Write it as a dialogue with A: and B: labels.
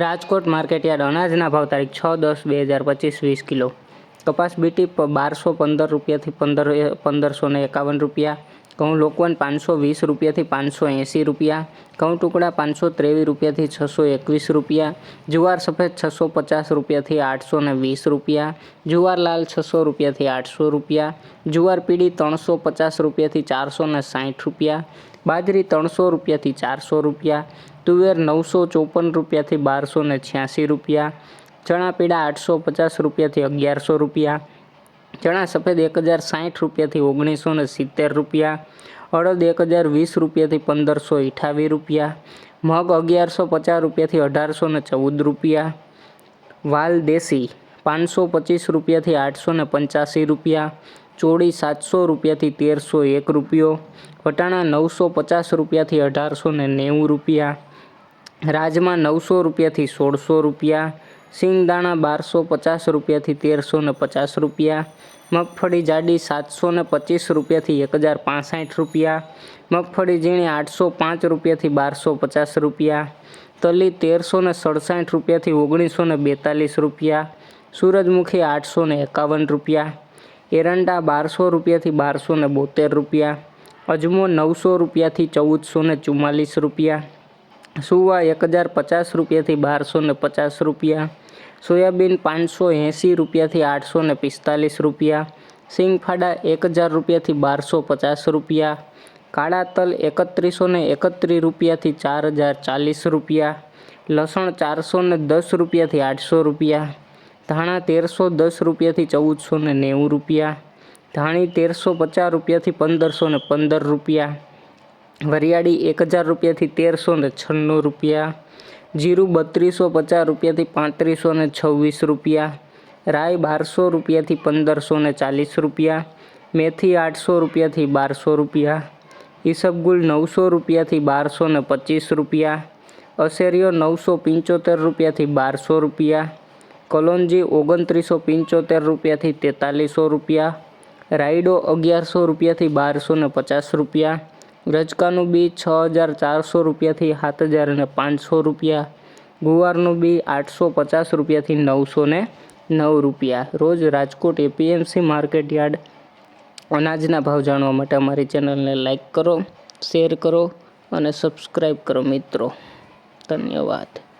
A: Rajkot market yard અનાજના ભાવ તારીખ છ દસ બે હજાર પચીસ વીસ કિલો. કપાસ બીટી બારસો પંદર રૂપિયાથી પંદર, પંદરસો એકાવન રૂપિયા. ઘઉં લોકવન પાંચસો વીસ રૂપિયાથી પાંચસો એંસી રૂપિયા, ઘઉં ટુકડા પાંચસો ત્રેવીસ રૂપિયાથી છસો એકવીસ રૂપિયા, જુવાર સફેદ છસો પચાસ રૂપિયાથી આઠસો ને વીસ રૂપિયા, જુવાર લાલ છસો રૂપિયાથી આઠસો રૂપિયા, જુવાર પીળી ત્રણસો પચાસ રૂપિયાથી ચારસો ને સાઠ રૂપિયા, બાજરી ત્રણસો રૂપિયાથી ચારસો રૂપિયા, તુવેર નવસો ચોપન રૂપિયાથી બારસો ને છ્યાસી રૂપિયા, ચણા પીળા આઠસો પચાસ રૂપિયાથી અગિયારસો રૂપિયા ચણા સફેદ એક હજાર સાઠ રૂપિયાથી ઓગણીસો ને સિત્તેર રૂપિયા, અડદ એક હજાર વીસ રૂપિયાથી પંદરસો અઠાવીસ રૂપિયા, મગ અગિયારસો પચાસ રૂપિયાથી અઢારસો ને ચૌદ રૂપિયા, વાલ દેશી પાંચસો પચીસ રૂપિયાથી આઠસો ને પંચ્યાસી રૂપિયા, ચોળી સાતસો રૂપિયાથી તેરસો એક રૂપિયો, વટાણા નવસો પચાસ રૂપિયાથી અઢારસો ને નેવું રૂપિયા, રાજમા નવસો રૂપિયાથી સોળસો રૂપિયા સિંગદાણા બારસો પચાસ રૂપિયાથી તેરસો ને પચાસ રૂપિયા, મગફળી જાડી સાતસો ને પચીસ રૂપિયાથી એક હજાર પાસઠ રૂપિયા, મગફળી ઝીણી આઠસો પાંચ રૂપિયાથી બારસો પચાસ રૂપિયા, તલી તેરસો ને સડસઠ રૂપિયાથી ઓગણીસો ને બેતાલીસ રૂપિયા, સૂરજમુખી આઠસો ને એકાવન રૂપિયા, એરંડા બારસો રૂપિયાથી બારસો ને બોતેર રૂપિયા, અજમો નવસો રૂપિયાથી ચૌદસો ને ચુમ્માલીસ રૂપિયા સુવા એક હજાર પચાસ રૂપિયાથી બારસો ને પચાસ રૂપિયા, સોયાબીન પાંચસો એંસી રૂપિયાથી આઠસો ને પિસ્તાલીસ રૂપિયા, સિંગફાડા એક હજાર રૂપિયાથી બારસો પચાસ રૂપિયા, કાળા તલ એકત્રીસો ને એકત્રીસ રૂપિયાથી ચાર હજાર ચાલીસ રૂપિયા, લસણ ચારસો ને દસ રૂપિયાથી આઠસો રૂપિયા, ધાણા તેરસો દસ રૂપિયાથી ચૌદસો ને નેવું રૂપિયા, ધાણી તેરસો પચાસ રૂપિયાથી પંદરસો ને પંદર રૂપિયા વરિયાળી એક હજાર રૂપિયાથી તેરસો ને છન્નું રૂપિયા, જીરું બત્રીસો પચાસ રૂપિયાથી પાંત્રીસો ને છવ્વીસ રૂપિયા રાય બારસો રૂપિયાથી પંદરસો ને ચાલીસ રૂપિયા, મેથી આઠસો રૂપિયાથી બારસો રૂપિયા, ઈસબગુલ નવસો રૂપિયાથી બારસો ને પચીસ રૂપિયા અસેરીઓ નવસો પંચોતેર રૂપિયાથી બારસો રૂપિયા, કલોંજી ઓગણત્રીસો પંચોતેર રૂપિયાથી તેતાલીસો રૂપિયા, રાયડો અગિયારસો રૂપિયાથી બારસો ને પચાસ રૂપિયા રજકાનું બી છ હજાર ચારસો રૂપિયાથી સાત હજાર અને પાંચસો રૂપિયા. ગુવારનું બી આઠસો પચાસ રૂપિયાથી નવસો ને નવ રૂપિયા. રોજ રાજકોટ એપીએમસી માર્કેટ યાર્ડ. અનાજના ભાવ જાણવા માટે અમારી ચેનલને લાઈક કરો, શેર કરો અને સબસ્ક્રાઈબ કરો મિત્રો. ધન્યવાદ.